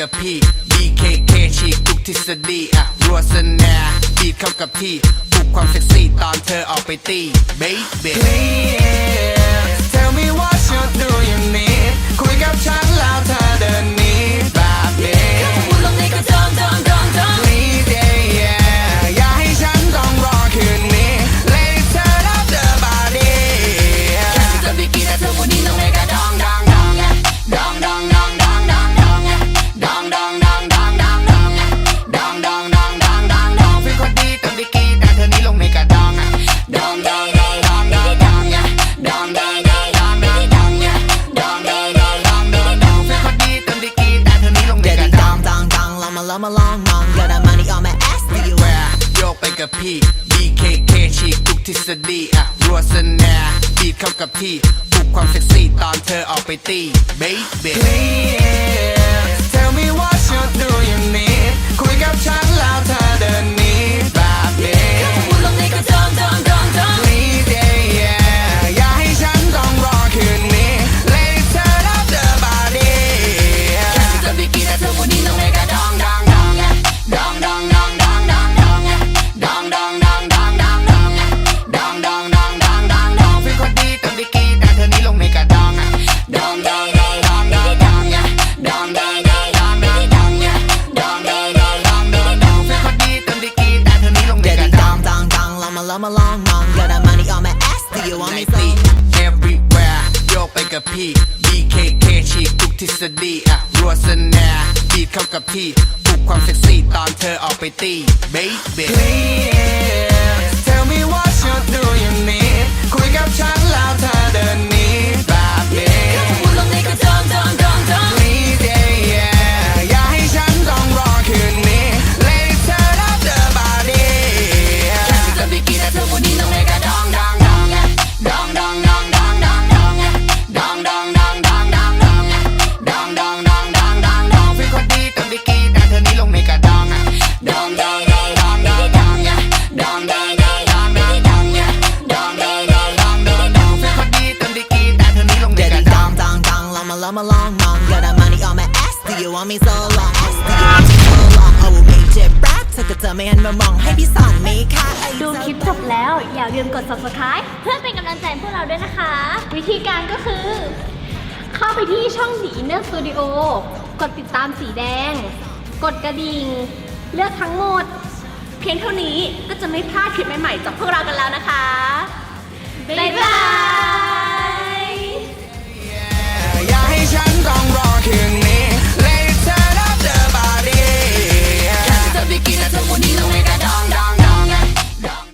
กับพี่ BKK ฉีกทุกทฤษฎีอะรัวสนาบีดเข้ากับที่ปลุกความเซ็กซี่ตอนเธอออกไปตี baby ลมาลองมอง Got that money on my ass โยกไปกับพี่ BKK ฉีกทุกทฤษฎีอะรัวสนาบีดเข้ากับที่บุกความเซ็กซี่ตอนเธอออกไปตี baby Please tell me what you're doing คุยกับฉัน แล้วมาลองมอง Got that money on my ass Do you want me so Everywhere โยกไปกับพี่ BKK ฉีกทุกทฤษฎีอะรัวสนาดีเข้ากับที่ปลุกความเซ็กซี่ตอนเธอออกไปตี baby I'm a long mom Got a money on my ass Do you want me so long? Ass, do you want me so long? I will make it rap ถ้าเกิดเธอไม่หันมามองให้พี่สอนไหมคะไอ้ดูคลิปจบแล้ว อย่าลืมกด subscribe เพื่อเป็นกำลังใจพวกเราด้วยนะคะ วิธีการก็คือ เข้าไปที่ช่องสีเนื้อสตูดิโอกดติดตามสีแดง กดกระดิ่ง เลือกทั้งหมด เพียงเท่านี้ก็จะไม่พลาดคลิปใหม่ๆจากพวกเรากันแล้วนะคะ บ๊ายบาย